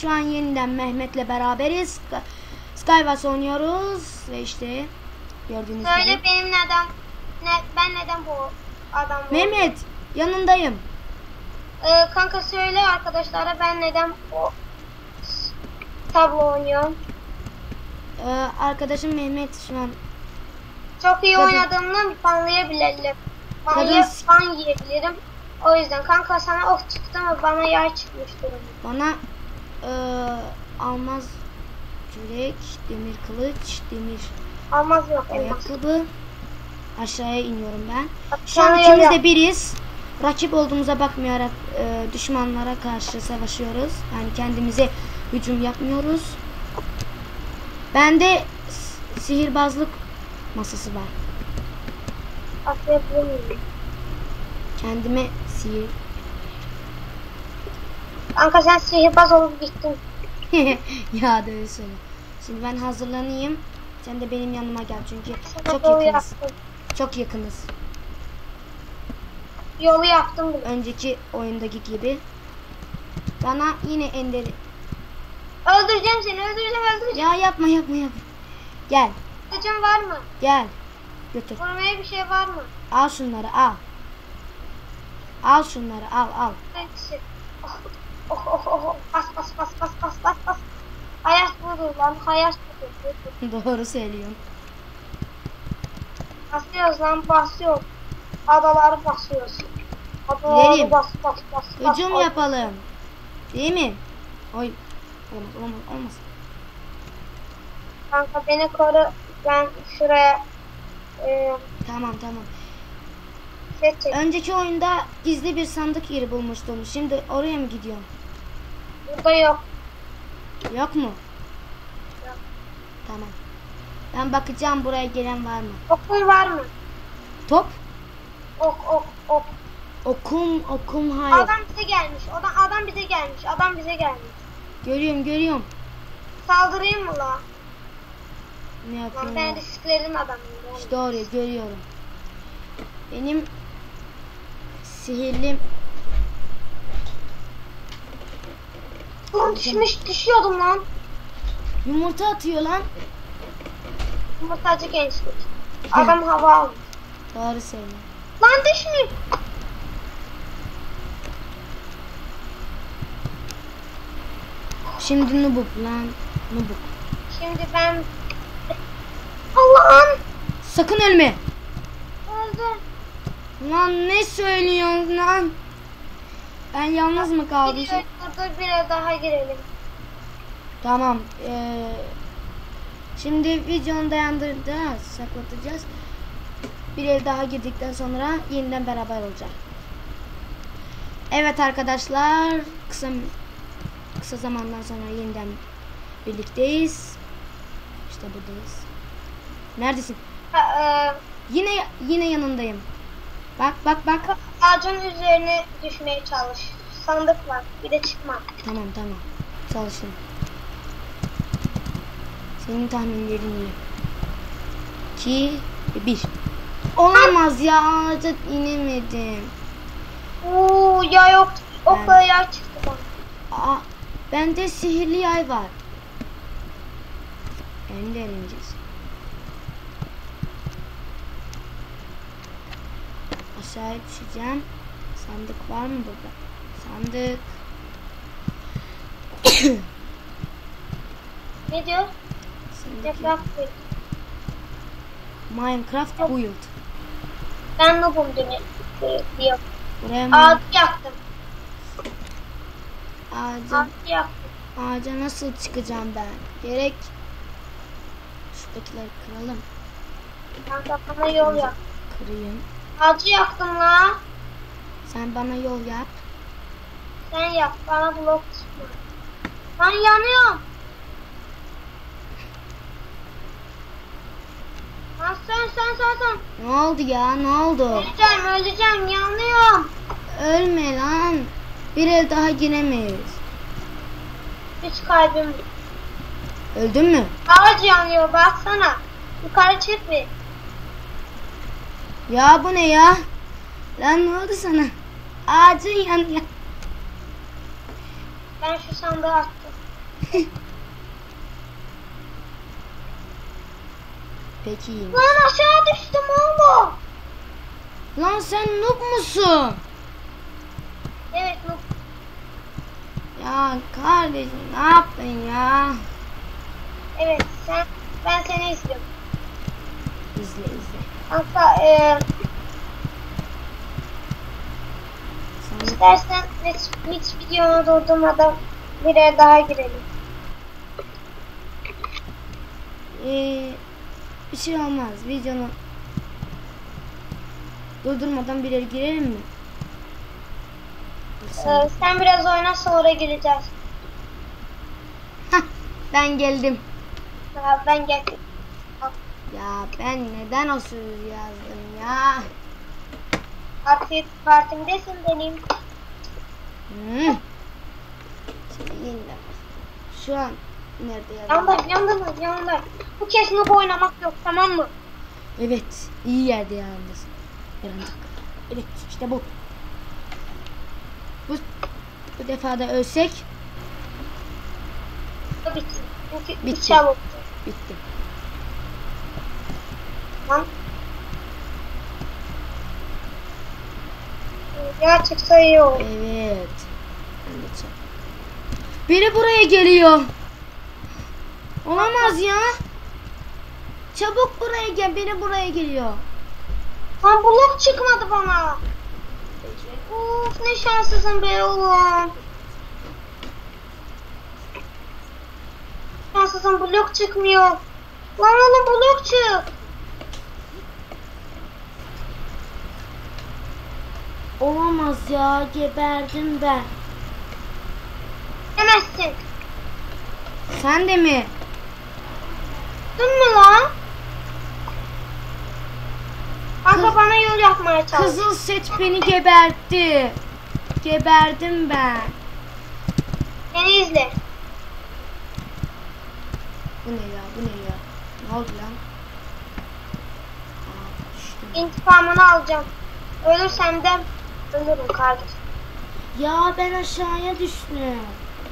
Şu an yeniden Mehmet'le beraberiz. Sk- Skywars oynuyoruz ve işte gördüğünüz Söyle gibi. benim neden ne, ben neden bu adam bu- Mehmet yanındayım. Ee, kanka söyle arkadaşlara ben neden bu tablo oynuyorum. Ee, arkadaşım Mehmet şu an Çok iyi Kadın- oynadığımdan banlayabilirim. Kadın- Banlayıp ban yiyebilirim. O yüzden kanka sana ok çıktı mı bana yay çıkmış durumda. bana ee, almaz kürek, demir kılıç, demir Almaz yok elmas. ayakkabı. Aşağıya iniyorum ben. Şu an ikimiz de biriz. Rakip olduğumuza bakmayarak e, düşmanlara karşı savaşıyoruz. Yani kendimize hücum yapmıyoruz. Bende sihirbazlık masası var. Kendime sihir. Kanka sen sihirbaz olup gittin. ya da öyle söyle. Şimdi ben hazırlanayım. Sen de benim yanıma gel çünkü Sana çok yakınız. yaptım. Çok yakınız. Yolu yaptım bile. Önceki oyundaki gibi. Bana yine enderi. Öldüreceğim seni öldüreceğim öldüreceğim. Ya yapma yapma yapma. Gel. Kılıcın var mı? Gel. Götür. Vurmaya bir şey var mı? Al şunları al. Al şunları al al. Hangisi? Oh, oh, oh, oh. Bas bas bas bas bas bas bas. Hayat budur lan hayat budur. Doğru söylüyorsun. Basıyoruz lan basıyoruz. Adaları basıyoruz. Adaları Gidelim. bas bas bas. bas, Hücum bas. yapalım. Değil mi? Oy. Olmaz olmaz olmaz. Kanka beni koru. Ben şuraya e, Tamam tamam. şey çek. Önceki oyunda gizli bir sandık yeri bulmuştum. Şimdi oraya mı gidiyorum? Burada yok. Yok mu? Yok. Tamam. Ben bakacağım buraya gelen var mı? Okun var mı? Top. Ok ok ok. Okum okum hayır. Adam bize gelmiş. Adam, adam bize gelmiş. Adam bize gelmiş. Görüyorum görüyorum. Saldırayım mı la? Ne Lan yapıyorum? ben risklerin adamıyım. İşte oraya görüyorum. Benim sihirli Lan düşmüş düşüyordum lan. yumurta atıyor lan. Yumurtacı gençlik. Adam hava almış. Doğru söylüyorsun. Lan düşmeyeyim. Şimdi nubuk lan. Nubuk. Şimdi ben... Allah'ım. Sakın ölme. Öldüm. Lan ne söylüyorsun lan? Ben yalnız mı kaldım? Gidiyoruz. Burada bir daha girelim. Tamam. eee, şimdi videonu dayandıracağız. Saklatacağız. Bir el daha girdikten sonra yeniden beraber olacak. Evet arkadaşlar. Kısa kısa zamandan sonra yeniden birlikteyiz. İşte buradayız. Neredesin? Ha, e, Yine yine yanındayım. Bak bak bak. ağacın üzerine düşmeye çalış. Sandık var. Bir de çıkma. Tamam tamam. Çalışın. Senin tahminlerin iyi. 2 1 Olamaz ya ağaca inemedim. Oo ya yok. Okla yay çıktı bana. Aa, bende sihirli yay var. De deneyeceğiz. Aşağıya düşeceğim. Sandık var mı burada? Sandık. Ne diyor? Değil. Minecraft build. Ben noobum diyor. diyor. Buraya mı? Ağacı yaktım. Ağacı yaktım. ağaca nasıl çıkacağım ben? Gerek şuradakileri kıralım. Kanka bana yol yap. Kırayım. Ağacı yaktım la. Sen bana yol yap. Sen yap. Bana blok çıkma. Ben yanıyorum. Lan sen sen sen sen. Ne oldu ya? Ne oldu? Öleceğim öleceğim yanıyorum. Ölme lan. Bir el daha giremeyiz. Hiç kalbim. Öldün mü? Ağaç yanıyor baksana. Yukarı çık bir. Ya bu ne ya? Lan ne oldu sana? Ağacın yanıyor. Ben şu sandığı attım. Peki. Lan aşağı düştüm oğlum. Lan sen noob musun? Evet bu Ya kardeşim ne yaptın ya? evet sen ben seni izliyorum. İzle izle. Kanka e, Sen istersen hiç, hiç videonu durdurmadan bir daha girelim. Ee, bir şey olmaz. Videonu durdurmadan bir yere girelim mi? Dur sen- biraz oyna sonra gireceğiz. Hah, ben geldim. Ha, ben geldim. Ya ben neden o sözü yazdım ya? Artık partimdesin benim. Hmm. Senin de. Şu an nerede yazdım? Yanındayım yanındayım yanındayım. Bu kez noob oynamak yok tamam mı? Evet, iyi yerde yalnız. Yandık. Evet, işte bu. Bu, bu defa da ölsek bitti. Çünkü Bitti. Bitti. çabuk. bitti. Ya çıksa iyi olur. Evet. Ben de. Biri buraya geliyor. Olamaz ya. Çabuk buraya gel. Biri buraya geliyor. Lan blok çıkmadı bana. Uf ne şanslısın be oğlum. Şanslısın blok çıkmıyor. Lan oğlum blok çık. Olamaz ya. Geberdim ben. Demezsin. Sen de mi? Dün mü lan? Kanka bana yol yapmaya çalış. Kızıl set beni gebertti. Geberdim ben. Beni izle. Bu ne ya? Bu ne ya? Ne oldu lan? Aa, düştüm. İntikamını alacağım. Ölürsem de ölürüm kardeşim. Ya ben aşağıya düştüm.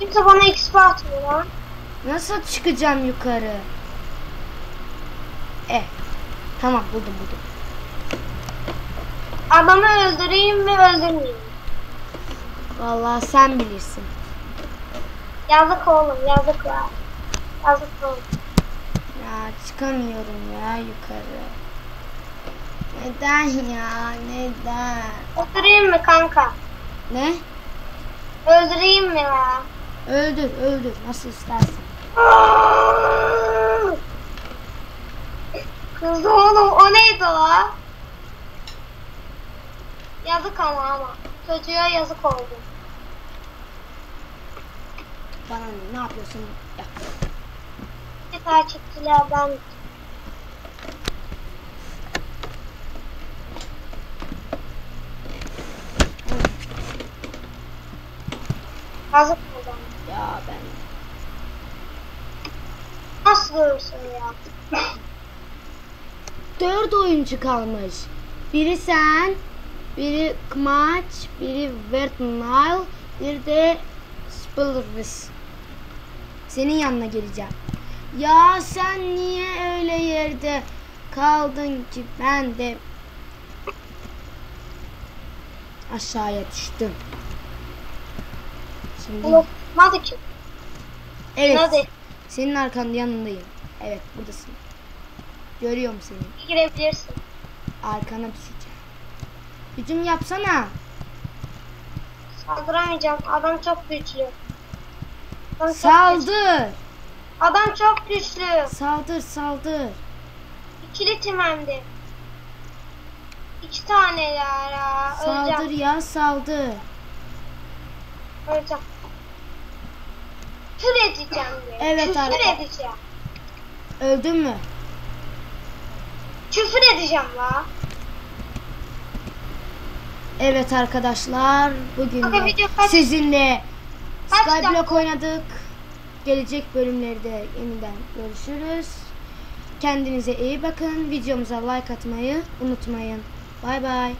Kimse bana XP atmıyor lan. Nasıl çıkacağım yukarı? Eh. Tamam buldum buldum. Adamı öldüreyim mi öldürmeyeyim? Vallahi sen bilirsin. Yazık oğlum yazık ya. Yazık oğlum. Ya çıkamıyorum ya yukarı. Neden ya? Neden? Öldüreyim mi kanka? Ne? Öldüreyim mi ya? Öldür öldür. Nasıl istersen. Kız oğlum o neydi o? Yazık ama ama. Çocuğa yazık oldu. Bana ne, ne yapıyorsun? Ya. Bir takipçilerden oldu. ama. Ya ben. Nasıl görürsün ya? Dört oyuncu kalmış. Biri sen, biri Kmaç, biri Vertnal, bir de Spillervis. Senin yanına geleceğim. Ya sen niye öyle yerde kaldın ki ben de aşağıya düştüm. Bunu tutmadı ki. evet Hadi senin arkanda yanındayım. Evet buradasın. Görüyorum seni. girebilirsin. Arkana düşeceğim. Hücum yapsana. Saldıramayacağım. Adam çok güçlü. Adam çok, güçlü. Saldır. Adam çok güçlü. Saldır saldır. İkili tim hem de. İki taneler ya. Saldır Öleceğim. ya saldır. Küfür edeceğim diye. Evet Küfür abi. edeceğim. Öldün mü? Küfür edeceğim la. Evet arkadaşlar. Bugün Kanka de video kaç- sizinle Kaç Skyblock dakika? oynadık. Gelecek bölümlerde yeniden görüşürüz. Kendinize iyi bakın. Videomuza like atmayı unutmayın. Bay bay.